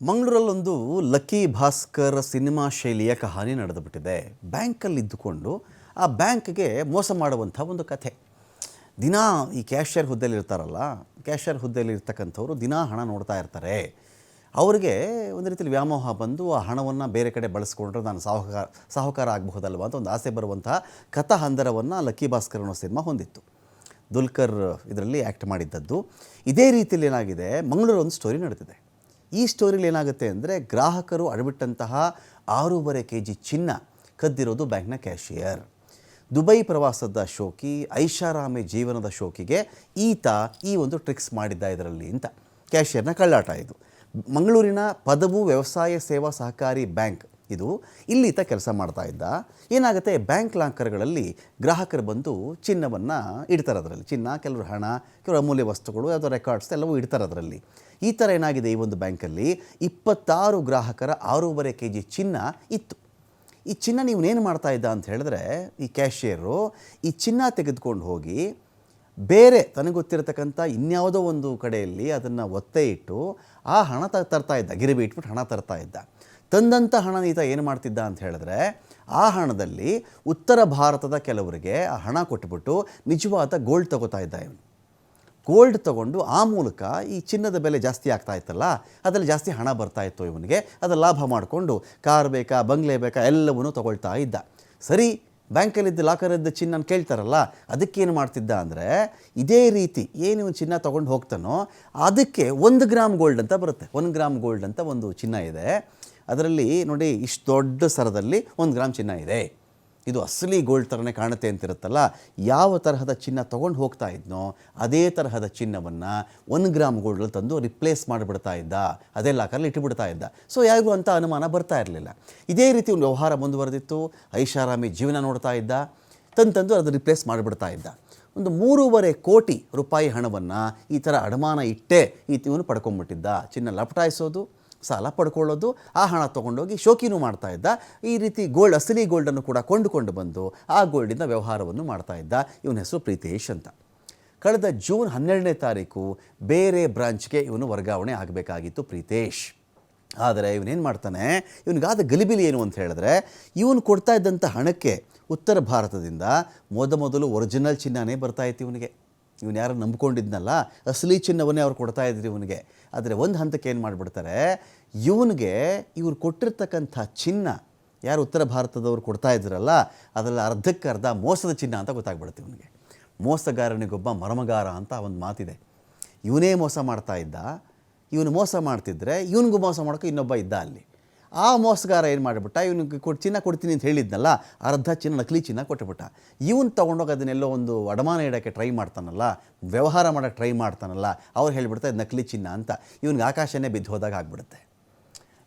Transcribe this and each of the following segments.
ಮಂಗಳೂರಲ್ಲೊಂದು lucky Bhaskar cinema ಶೈಲಿಯ ಕಹಾನಿ ನಡೆದುಬಿಟ್ಟಿದೆ. ಬ್ಯಾಂಕಲ್ಲಿ ಇದ್ದುಕೊಂಡು ಆ ಬ್ಯಾಂಕ್ಗೆ ಮೋಸ ಮಾಡುವಂಥ ಒಂದು ಕಥೆ. ದಿನಾ ಈ ಕ್ಯಾಶಿಯರ್ ಹುದ್ದೆಯಲ್ಲಿ ಇರ್ತಾರಲ್ಲ, ಕ್ಯಾಶಿಯರ್ ಹುದ್ದೆಯಲ್ಲಿ ಇರ್ತಕ್ಕಂಥವ್ರು ದಿನಾ ಹಣ ನೋಡ್ತಾ ಇರ್ತಾರೆ. ಅವರಿಗೆ ಒಂದು ರೀತಿಯಲ್ಲಿ ವ್ಯಾಮೋಹ ಬಂದು ಆ ಹಣವನ್ನು ಬೇರೆ ಕಡೆ ಬಳಸ್ಕೊಂಡ್ರೆ ನಾನು ಸಾಹುಕಾರ ಸಾಹುಕಾರ ಆಗಬಹುದಲ್ವ ಅಂತ ಒಂದು ಆಸೆ ಬರುವಂತಹ ಕಥಾ ಹಂದರವನ್ನು ಲಕ್ಕಿ ಭಾಸ್ಕರ್ ಅನ್ನೋ ಸಿನಿಮಾ ಹೊಂದಿತ್ತು. ದುಲ್ಕರ್ ಇದರಲ್ಲಿ ಆ್ಯಕ್ಟ್ ಮಾಡಿದ್ದದ್ದು. ಇದೇ ರೀತಿಯಲ್ಲಿ ಏನಾಗಿದೆ ಮಂಗಳೂರು ಒಂದು ಸ್ಟೋರಿ ನಡೆದಿದೆ ಈ ಸ್ಟೋರಿಲಿ ಏನಾಗುತ್ತೆ ಅಂದರೆ ಗ್ರಾಹಕರು ಅಡಬಿಟ್ಟಂತಹ ಆರೂವರೆ ಕೆ ಜಿ ಚಿನ್ನ ಕದ್ದಿರೋದು ಬ್ಯಾಂಕ್ನ ಕ್ಯಾಶಿಯರ್. ದುಬೈ ಪ್ರವಾಸದ ಶೋಕಿ ಐಷಾರಾಮಿ ಜೀವನದ ಶೋಕಿಗೆ ಈತ ಈ ಒಂದು ಟ್ರಿಕ್ಸ್ ಮಾಡಿದ್ದ ಇದರಲ್ಲಿ ಅಂತ. ಕ್ಯಾಶಿಯರ್ನ ಕಳ್ಳಾಟ ಇದು. ಮಂಗಳೂರಿನ ಪದವು ವ್ಯವಸಾಯ ಸೇವಾ ಸಹಕಾರಿ ಬ್ಯಾಂಕ್ ಇದು ಇಲ್ಲಿ ಈತ ಕೆಲಸ ಮಾಡ್ತಾ ಇದ್ದ. ಏನಾಗುತ್ತೆ? ಬ್ಯಾಂಕ್ ಲಾಕರ್ಗಳಲ್ಲಿ ಗ್ರಾಹಕರು ಬಂದು ಚಿನ್ನವನ್ನು ಇಡ್ತಾರೆ ಅದರಲ್ಲಿ. ಚಿನ್ನ, ಕೆಲವರು ಹಣ, ಕೆಲವರು ಅಮೂಲ್ಯ ವಸ್ತುಗಳು ಯಾವುದೋ ರೆಕಾರ್ಡ್ಸ್ ಎಲ್ಲವೂ ಇಡ್ತಾರೆ ಅದರಲ್ಲಿ. ಈ ಥರ ಏನಾಗಿದೆ ಈ ಒಂದು ಬ್ಯಾಂಕಲ್ಲಿ? ಇಪ್ಪತ್ತಾರು ಗ್ರಾಹಕರ ಆರೂವರೆ ಕೆ ಜಿ ಚಿನ್ನ ಇತ್ತು. ಈ ಚಿನ್ನ ನೀವೇನು ಮಾಡ್ತಾ ಇದ್ದ ಅಂತ ಹೇಳಿದ್ರೆ, ಈ ಕ್ಯಾಶಿಯರು ಈ ಚಿನ್ನ ತೆಗೆದುಕೊಂಡು ಹೋಗಿ ಬೇರೆ ತನಗೆ ಗೊತ್ತಿರತಕ್ಕಂಥ ಇನ್ಯಾವುದೋ ಒಂದು ಕಡೆಯಲ್ಲಿ ಅದನ್ನು ಒತ್ತೆ ಇಟ್ಟು ಆ ಹಣ ತ, ತರ್ತಾ ಇದ್ದ. ಗಿರಿಬಿ ಇಟ್ಬಿಟ್ಟು ಹಣ ತರ್ತಾ ಇದ್ದ. ತಂದಂಥ ಹಣ ಈತ ಏನು ಮಾಡ್ತಿದ್ದ ಅಂತ ಹೇಳಿದ್ರೆ, ಆ ಹಣದಲ್ಲಿ ಉತ್ತರ ಭಾರತದ ಕೆಲವರಿಗೆ ಆ ಹಣ ಕೊಟ್ಬಿಟ್ಟು ನಿಜವಾದ ಗೋಲ್ಡ್ ತಗೋತಾ ಇದ್ದ ಇವನು. ಗೋಲ್ಡ್ ತಗೊಂಡು ಆ ಮೂಲಕ ಈ ಚಿನ್ನದ ಬೆಲೆ ಜಾಸ್ತಿ ಆಗ್ತಾ ಇತ್ತಲ್ಲ, ಅದರಲ್ಲಿ ಜಾಸ್ತಿ ಹಣ ಬರ್ತಾ ಇತ್ತು ಇವನಿಗೆ ಅದರ ಲಾಭ ಮಾಡಿಕೊಂಡು ಕಾರ್ ಬೇಕಾ, ಬಂಗ್ಲೆ ಬೇಕಾ, ಎಲ್ಲವನ್ನೂ ತಗೊಳ್ತಾ ಇದ್ದ. ಸರಿ, ಬ್ಯಾಂಕಲ್ಲಿದ್ದ ಲಾಕರಿದ್ದ ಚಿನ್ನ ಕೇಳ್ತಾರಲ್ಲ, ಅದಕ್ಕೇನು ಮಾಡ್ತಿದ್ದ ಅಂದರೆ, ಇದೇ ರೀತಿ ಏನು ಇವನು ಚಿನ್ನ ತೊಗೊಂಡು ಹೋಗ್ತಾನೋ, ಅದಕ್ಕೆ ಒಂದು ಗ್ರಾಮ್ ಗೋಲ್ಡ್ ಅಂತ ಬರುತ್ತೆ. ಒಂದು ಗ್ರಾಮ್ ಗೋಲ್ಡ್ ಅಂತ ಒಂದು ಚಿನ್ನ ಇದೆ. ಅದರಲ್ಲಿ ನೋಡಿ ಇಷ್ಟು ದೊಡ್ಡ ಸರದಲ್ಲಿ ಒಂದು ಗ್ರಾಮ್ ಚಿನ್ನ ಇದೆ. ಇದು ಅಸಲಿ ಗೋಲ್ಡ್ ಥರನೇ ಕಾಣುತ್ತೆ ಅಂತಿರುತ್ತಲ್ಲ, ಯಾವ ತರಹದ ಚಿನ್ನ ತೊಗೊಂಡು ಹೋಗ್ತಾ ಇದ್ನೋ ಅದೇ ತರಹದ ಚಿನ್ನವನ್ನು ಒಂದು ಗ್ರಾಮ್ ಗೋಲ್ಡಲ್ಲಿ ತಂದು ರಿಪ್ಲೇಸ್ ಮಾಡಿಬಿಡ್ತಾ ಇದ್ದ, ಅದೇ ಲಾಕರಲ್ಲಿ ಇಟ್ಟುಬಿಡ್ತಾ ಇದ್ದ. ಸೊ ಯಾರಿಗೂ ಅಂತ ಅನುಮಾನ ಬರ್ತಾ ಇರಲಿಲ್ಲ. ಇದೇ ರೀತಿ ಒಂದು ವ್ಯವಹಾರ ಮುಂದುವರೆದಿತ್ತು, ಐಷಾರಾಮಿ ಜೀವನ ನೋಡ್ತಾ ಇದ್ದ, ತಂದು ತಂದು ಅದು ರಿಪ್ಲೇಸ್ ಮಾಡಿಬಿಡ್ತಾ ಇದ್ದ. ಒಂದು ಮೂರುವರೆ ಕೋಟಿ ರೂಪಾಯಿ ಹಣವನ್ನು ಈ ಥರ ಅಡಮಾನ ಇಟ್ಟೇ ಈ ಇವನು ಪಡ್ಕೊಂಡ್ಬಿಟ್ಟಿದ್ದ. ಚಿನ್ನ ಲಪಟಾಯಿಸೋದು ಸಾಲ ಪಡ್ಕೊಳ್ಳೋದು, ಆ ಹಣ ತೊಗೊಂಡೋಗಿ ಶೋಕಿನೂ ಮಾಡ್ತಾ ಇದ್ದ. ಈ ರೀತಿ ಗೋಲ್ಡ್ ಅಸಲಿ ಗೋಲ್ಡನ್ನು ಕೂಡ ಕೊಂಡುಕೊಂಡು ಬಂದು ಆ ಗೋಲ್ಡಿಂದ ವ್ಯವಹಾರವನ್ನು ಮಾಡ್ತಾ ಇದ್ದ. ಇವನ ಹೆಸರು ಪ್ರೀತೇಶ್ ಅಂತ. ಕಳೆದ ಜೂನ್ ಹನ್ನೆರಡನೇ ತಾರೀಕು ಬೇರೆ ಬ್ರಾಂಚ್ಗೆ ಇವನು ವರ್ಗಾವಣೆ ಆಗಬೇಕಾಗಿತ್ತು ಪ್ರೀತೇಶ್. ಆದರೆ ಇವನೇನು ಮಾಡ್ತಾನೆ, ಇವನಿಗಾದ ಗಲಿಬಿಲಿ ಏನು ಅಂತ ಹೇಳಿದ್ರೆ, ಇವನು ಕೊಡ್ತಾ ಇದ್ದಂಥ ಹಣಕ್ಕೆ ಉತ್ತರ ಭಾರತದಿಂದ ಮೊದಮೊದಲು ಒರಿಜಿನಲ್ ಚಿನ್ನನೇ ಬರ್ತಾ ಇತ್ತು ಇವನಿಗೆ. ಇವನು ಯಾರು ನಂಬ್ಕೊಂಡಿದ್ನಲ್ಲ, ಅಸಲಿ ಚಿನ್ನವನ್ನೇ ಅವ್ರು ಕೊಡ್ತಾ ಇದ್ರು ಇವನಿಗೆ. ಆದರೆ ಒಂದು ಹಂತಕ್ಕೆ ಏನು ಮಾಡಿಬಿಡ್ತಾರೆ, ಇವನಿಗೆ ಇವ್ರು ಕೊಟ್ಟಿರ್ತಕ್ಕಂಥ ಚಿನ್ನ, ಯಾರು ಉತ್ತರ ಭಾರತದವ್ರು ಕೊಡ್ತಾ ಇದ್ರಲ್ಲ, ಅದರಲ್ಲಿ ಅರ್ಧಕ್ಕೆ ಅರ್ಧ ಮೋಸದ ಚಿನ್ನ ಅಂತ ಗೊತ್ತಾಗ್ಬಿಡುತ್ತೆ ಇವನಿಗೆ. ಮೋಸಗಾರನಿಗೊಬ್ಬ ಮರಮಗಾರ ಅಂತ ಒಂದು ಮಾತಿದೆ. ಇವನೇ ಮೋಸ ಮಾಡ್ತಾ ಇದ್ದ, ಇವನು ಮೋಸ ಮಾಡ್ತಿದ್ರೆ, ಇವನಿಗೂ ಮೋಸ ಮಾಡೋಕೆ ಇನ್ನೊಬ್ಬ ಇದ್ದ ಅಲ್ಲಿ. ಆ ಮೋಸಗಾರ ಏನು ಮಾಡಿಬಿಟ್ಟ? ಇವನಿಗೆ ಕೊಟ್ಟು ಚಿನ್ನ ಕೊಡ್ತೀನಿ ಅಂತ ಹೇಳಿದ್ನಲ್ಲ, ಅರ್ಧ ಚಿನ್ನ, ನಕಲಿ ಚಿನ್ನ ಕೊಟ್ಟುಬಿಟ್ಟ. ಇವನು ತೊಗೊಂಡೋಗಿ ಅದನ್ನೆಲ್ಲೋ ಒಂದು ಅಡಮಾನ ಇಡೋಕ್ಕೆ ಟ್ರೈ ಮಾಡ್ತಾನಲ್ಲ, ವ್ಯವಹಾರ ಮಾಡೋಕ್ಕೆ ಟ್ರೈ ಮಾಡ್ತಾನಲ್ಲ, ಅವ್ರು ಹೇಳಿಬಿಡ್ತಾ ಇದು ನಕಲಿ ಚಿನ್ನ ಅಂತ. ಇವನಿಗೆ ಆಕಾಶನೇ ಬಿದ್ದು ಹೋದಾಗ ಆಗ್ಬಿಡುತ್ತೆ.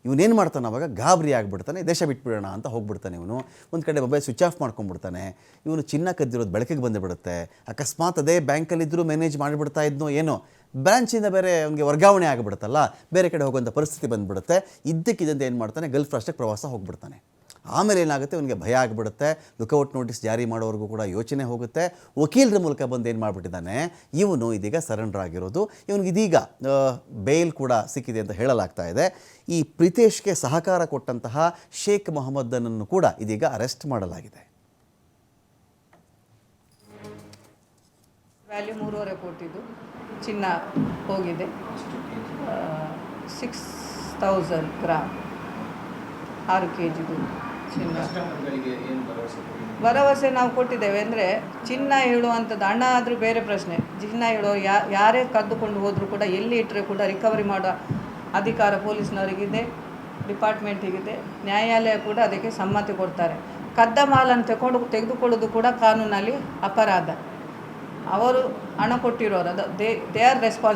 ಇವನೇನು ಮಾಡ್ತಾನೆ ಅವಾಗ? ಗಾಬರಿ ಆಗಿಬಿಡ್ತಾನೆ, ದೇಶ ಬಿಟ್ಬಿಡೋಣ ಅಂತ ಹೋಗ್ಬಿಡ್ತಾನೆ ಇವನು. ಒಂದು ಕಡೆ ಮೊಬೈಲ್ ಸ್ವಿಚ್ ಆಫ್ ಮಾಡ್ಕೊಂಡ್ಬಿಡ್ತಾನೆ. ಇವನು ಚಿನ್ನ ಕದ್ದಿರೋದು ಬೆಳಕಿಗೆ ಬಂದುಬಿಡುತ್ತೆ. ಅಕಸ್ಮಾತ್ ಅದೇ ಬ್ಯಾಂಕಲ್ಲಿದ್ದರೂ ಮ್ಯಾನೇಜ್ ಮಾಡಿಬಿಡ್ತಾ ಇದ್ನೋ ಏನೋ. ಬ್ರಾಂಚಿಂದ ಬೇರೆ ಅವನಿಗೆ ವರ್ಗಾವಣೆ ಆಗಿಬಿಡುತ್ತಲ್ಲ, ಬೇರೆ ಕಡೆ ಹೋಗುವಂಥ ಪರಿಸ್ಥಿತಿ ಬಂದುಬಿಡುತ್ತೆ. ಇದ್ದಕ್ಕಿದ್ದಂತೆ ಏನು ಮಾಡ್ತಾನೆ? ಗಲ್ಫ್ ರಾಷ್ಟ್ರಕ್ಕೆ ಪ್ರವಾಸ ಹೋಗ್ಬಿಡ್ತಾನೆ. ಆಮೇಲೆ ಏನಾಗುತ್ತೆ? ಅವನಿಗೆ ಭಯ ಆಗಿಬಿಡುತ್ತೆ. ಲುಕೌಟ್ ನೋಟಿಸ್ ಜಾರಿ ಮಾಡೋವರೆಗೂ ಕೂಡ ಯೋಚನೆ ಹೋಗುತ್ತೆ. ವಕೀಲರ ಮೂಲಕ ಬಂದು ಏನು ಮಾಡಿಬಿಟ್ಟಿದ್ದಾನೆ? ಇವನು ಇದೀಗ ಸರೆಂಡರ್ ಆಗಿರೋದು ಇವನಿಗೆ ಇದೀಗ ಬೇಲ್ ಕೂಡ ಸಿಕ್ಕಿದೆ ಅಂತ ಹೇಳಲಾಗ್ತಾ ಇದೆ. ಈ ಪ್ರಿತೇಶ್ಗೆ ಸಹಕಾರ ಕೊಟ್ಟಂತಹ ಶೇಖ್ ಮೊಹಮ್ಮದನನ್ನು ಕೂಡ ಇದೀಗ ಅರೆಸ್ಟ್ ಮಾಡಲಾಗಿದೆ. ವ್ಯಾಲ್ಯೂ ಮೂರುವರೆ ಕೋಟಿದು ಚಿನ್ನ ಹೋಗಿದೆ. ಸಿಕ್ಸ್ ತೌಸಂಡ್ ಗ್ರಾಮ್ ಆರು ಕೆ ಜಿದು ಚಿನ್ನ ಭರವಸೆ ನಾವು ಕೊಟ್ಟಿದ್ದೇವೆ. ಅಂದರೆ ಚಿನ್ನ ಹೇಳುವಂಥದ್ದು ಹಣ ಆದರೂ ಬೇರೆ ಪ್ರಶ್ನೆ. ಚಿನ್ನ ಹೇಳೋ ಯಾ ಯಾರೇ ಕದ್ದುಕೊಂಡು ಹೋದರೂ ಕೂಡ ಎಲ್ಲಿ ಇಟ್ಟರೆ ಕೂಡ ರಿಕವರಿ ಮಾಡೋ ಅಧಿಕಾರ ಪೊಲೀಸ್ನವರಿಗಿದೆ ಡಿಪಾರ್ಟ್ಮೆಂಟಿಗಿದೆ ನ್ಯಾಯಾಲಯ ಕೂಡ ಅದಕ್ಕೆ ಸಮ್ಮತಿ ಕೊಡ್ತಾರೆ. ಕದ್ದ ಮಾಲನ್ನು ತಗೊಂಡು ತೆಗೆದುಕೊಳ್ಳೋದು ಕೂಡ ಕಾನೂನಲ್ಲಿ ಅಪರಾಧ. ಅವರು ಹಣ ಕೊಟ್ಟಿರೋರು ದೇ ದೇ ಆರ್ ರೆಸ್ಪಾನ್ಸ್